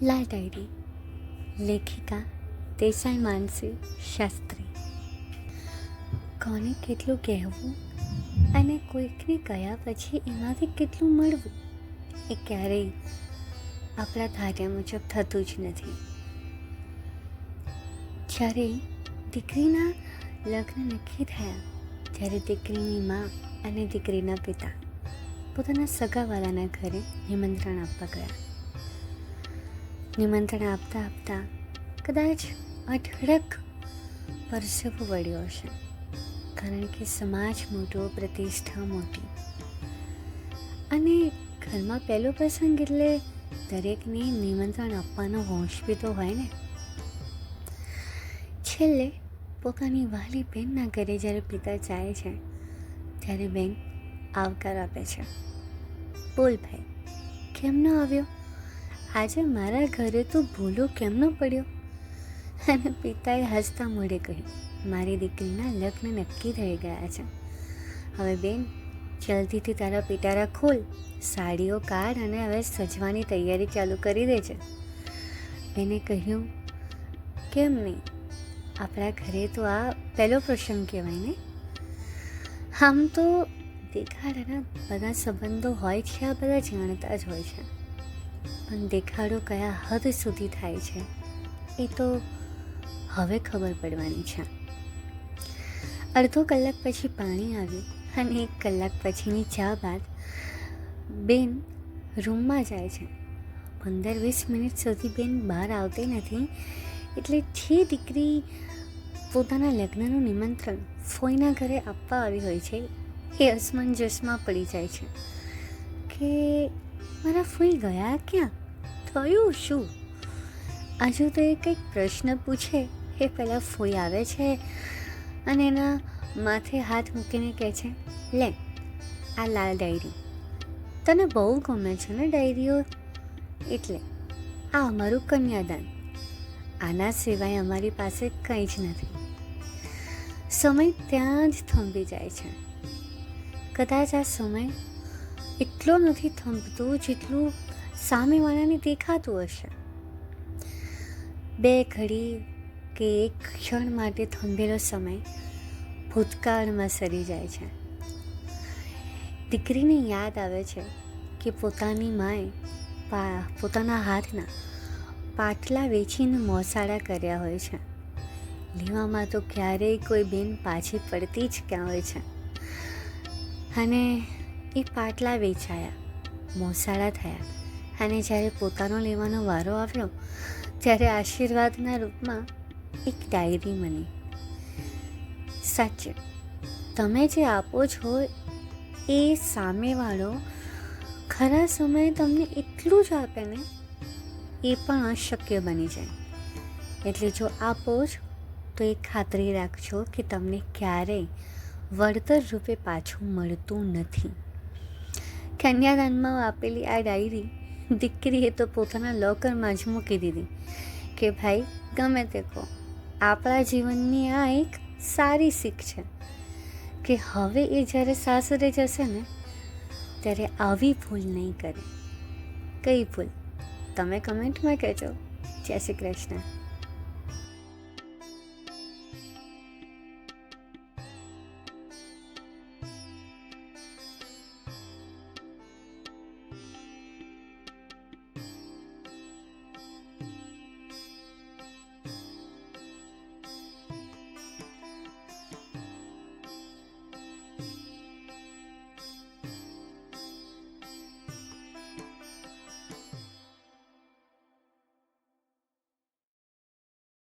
લા ડાયરી લેખિકા દેસાઈ માનસી શાસ્ત્રી કોને કેટલું કહેવું અને કોઈકને ગયા પછી એમાંથી કેટલું મળવું એ ક્યારેય આપણા ધાર્યા મુજબ થતું જ નથી જ્યારે દીકરીના લગ્ન નક્કી થયા ત્યારે દીકરીની મા અને દીકરીના પિતા પોતાના સગાવાલાના ઘરે નિમંત્રણ આપવા ગયા નિમંત્રણ આપતા આપતા કદાચ અઢળક પરસેવો વળ્યો હશે. કારણ કે સમાજ મોટો, પ્રતિષ્ઠા મોટી. અને ઘરમાં પહેલો પ્રસંગ એટલે દરેકને નિમંત્રણ આપવાનો હોશ બી તો હોય ને. છેલ્લે પોતાની વાલી બહેનના ઘરે જ્યારે પિતા જાય છે, ત્યારે બેન આવકાર આપે છે. બોલ ભાઈ, કેમ ન આવ્યો? આજે મારા ઘરે તો ભૂલો કેમ ન પડ્યો? અને પિતાએ હસતા મોઢે કહ્યું, મારી દીકરીના લગ્ન નક્કી થઈ ગયા છે. હવે બેન, જલ્દીથી તારા પિટારા ખોલ. સાડીઓ કાઢ અને હવે સજવાની તૈયારી ચાલુ કરી દે છે એને કહ્યું, કેમ નહીં? આપણા ઘરે તો આ પહેલો પ્રસંગ કહેવાય ને? આમ તો દેખાડાના બધા સંબંધો હોય છે, આ બધા જાણતા જ હોય છે. પણ દેખાડો કયા હદ સુધી થાય છે, એ તો હવે ખબર પડવાની છે. અડધો કલાક પછી પાણી આવ્યું અને એક કલાક પછીની ચા બાદ બેન રૂમમાં જાય છે. પંદર વીસ મિનિટ સુધી બેન બહાર આવતી નથી, એટલે જે દીકરી પોતાના લગ્નનું નિમંત્રણ ફોઈના ઘરે આપવા આવી હોય છે, એ અસમંજસમાં પડી જાય છે. કે મારા ફૂઈ ગયા ક્યાં? થયું શું? હજુ તો એ કંઈક પ્રશ્ન પૂછે. એ પહેલાં ફૂઈ આવે છે અને એના માથે હાથ મૂકીને કહે છે, લે, આ લાલ ડાયરી. તને બહુ ગમે છે ને ડાયરીઓ? એટલે આ અમારું કન્યાદાન. આના સિવાય અમારી પાસે કંઈ જ નથી. સમય ત્યાં જ થંભી જાય છે. કદાચ આ સમય એટલો નથી થંભતો જેટલું સામેવાળાને દેખાતું હશે. બે ઘડી કે એક ક્ષણ માટે થંભેલો સમય ભૂતકાળમાં સરી જાય છે. દીકરીને યાદ આવે છે કે પોતાની માએ પોતાના હાથના પાટલા વેચીને મોસાળા કર્યા હોય છે. લેવામાં તો ક્યારેય કોઈ બેન પાછી પડતી જ ક્યાં હોય છે. અને એ પાટલા વેચાયા. મોસાળા થયા અને જ્યારે પોતાનો લેવાનો વારો આવ્યો, ત્યારે આશીર્વાદના રૂપમાં એક ડાયરી મળી. સાચે, તમે જે આપો છો એ સામેવાળો ખરા સમયે તમને એટલું જ આપે ને? એ પણ અશક્ય બની જાય. એટલે જો આપો જ, તો એ ખાતરી રાખજો કે તમને ક્યારેય વળતર રૂપે પાછું મળતું નથી. કન્યાદાનમાં આપેલી આ ડાયરી દીકરીએ તો પોતાના લોકરમાં જ મૂકી દીધી કે ભાઈ, ગમે તે કહો, આપણા જીવનની આ એક સારી શીખ છે કે હવે એ જ્યારે સાસરે જશે ને, ત્યારે આવી ભૂલ નહીં કરે. કઈ ભૂલ? તમે કમેન્ટમાં કહેજો. જય શ્રી કૃષ્ણ.